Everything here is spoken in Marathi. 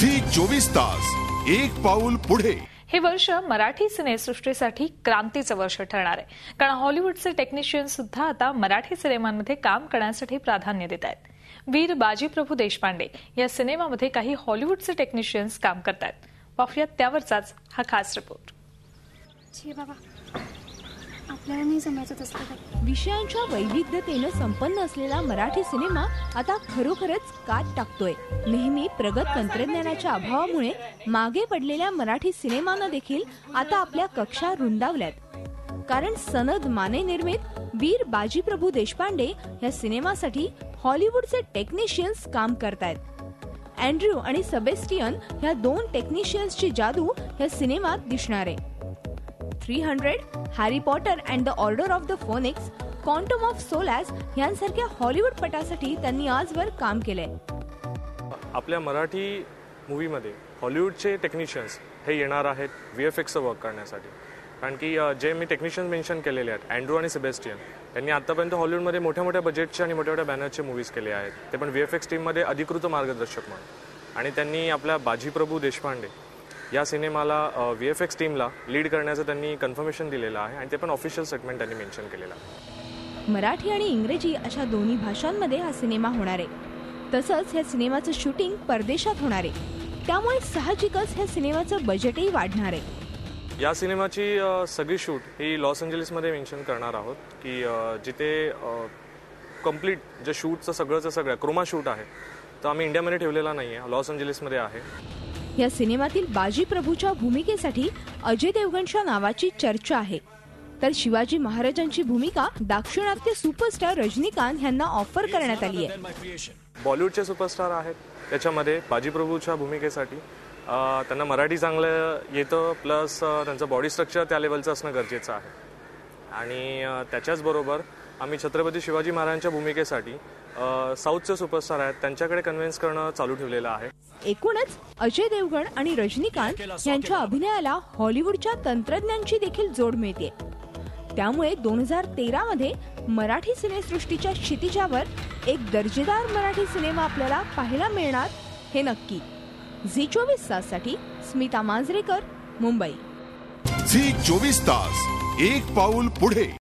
झी चोवीस तास एक पाऊल पुढे. हे वर्ष मराठी सिनेसृष्टीसाठी क्रांतीचं वर्ष ठरणार आहे. कारण हॉलिवूडचे टेक्निशियन सुद्धा आता मराठी सिनेमांमध्ये काम करण्यासाठी प्राधान्य देत आहेत. वीर बाजीप्रभू देशपांडे या सिनेमामध्ये काही हॉलिवूडचे टेक्निशियन्स काम करतायत पाहुयात त्यावरचाच हा खास रिपोर्ट आपल्याला नाही जमायचं तसलं काही. विषयांच्या वैविध्यतेनं संपन्न असलेला मराठी सिनेमा आता खरोखरच कात टाकतोय. नेहमी प्रगत तंत्रज्ञानाच्या अभावामुळे मागे पडलेल्या मराठी सिनेमानं देखील आता आपल्या कक्षा रुंदावल्यात. कारण सनद माने निर्मित वीर बाजीप्रभू देशपांडे या सिनेमासाठी हॉलिवूडचे टेक्निशियन्स काम करतायत. अँड्र्यू आणि सबेस्टियन ह्या दोन टेक्निशियन्सची जादू या सिनेमात दिसणार. आहे three hundred Harry Potter and the Order of the Phoenix Quantum of Solace यांसारख्या हॉलिवूड पटासाठी त्यांनी आजवर काम केले आपल्या मराठी मूवीमध्ये हॉलिवूडचे टेक्निशियन्स हे येणार आहेत व्ही एफ एक्सचं वर्क करण्यासाठी. कारण की जे मी टेक्निशियन्स मेन्शन केलेले आहेत अँड्रू आणि सेबेस्टियन त्यांनी आतापर्यंत हॉलिवूडमध्ये मोठ्या मोठ्या बजेटचे आणि मोठ्या मोठ्या बॅनरचे मूवीज केले आहेत. ते पण व्ही एफ एक्स टीममध्ये अधिकृत मार्गदर्शक म्हणून. आणि त्यांनी आपल्या बाजीप्रभू देशपांडे या सिनेमाला व्ही एफ एक्स टीमला लीड करण्याचं त्यांनी कन्फर्मेशन दिलेलं आहे आणि ते पण ऑफिशियल सेगमेंट त्यांनी मेन्शन केलेलं आहे. मराठी आणि इंग्रजी अशा दोन्ही भाषांमध्ये हा सिनेमा होणार आहे. तसंच ह्या सिनेमाचं शूटिंग परदेशात होणार आहे. त्यामुळे साहजिकच ह्या सिनेमाचं बजेटही वाढणार आहे. या सिनेमाची सगळी शूट ही लॉस एंजलिसमध्ये मेन्शन करणार आहोत की जिथे कंप्लीट जे शूटचं सगळंचं सगळं क्रोमा शूट आहे तर आम्ही इंडियामध्ये ठेवलेला नाही आहे लॉस एंजलिसमध्ये आहे. या सिनेमातील बाजी प्रभूच्या भूमिकेसाठी अजय देवगणच्या नावाची चर्चा आहे. तर शिवाजी महाराजांची भूमिका दाक्षिणात्य सुपरस्टार रजनीकांत यांना ऑफर करण्यात आली आहे. बॉलिवूडचे सुपरस्टार आहेत. त्याच्यामध्ये बाजीप्रभूच्या भूमिकेसाठी त्यांना मराठी चांगलं येतं प्लस त्यांचं बॉडी स्ट्रक्चर त्या लेवलचं असणं गरजेचं आहे. आणि त्याच्याचबरोबर आम्ही छत्रपती शिवाजी महाराजांच्या भूमिकेसाठी साऊथचे सुपरस्टार आहेत त्यांच्याकडे कन्व्हिन्स करणं चालू ठेवलेलं आहे. एकूणच अजय देवगण आणि रजनीकांत यांच्या अभिनयाला हॉलिवूडच्या तंत्रज्ञांची देखील जोड मिळते. त्यामुळे दोन हजार तेरा मध्ये मराठी सिनेसृष्टीच्या क्षितिजावर एक दर्जेदार मराठी सिनेमा आपल्याला पाहायला मिळणार हे नक्की. झी चोवीस ताससाठी स्मिता मांजरेकर मुंबई. झी चोवीस तास. एक पाऊल पुढे.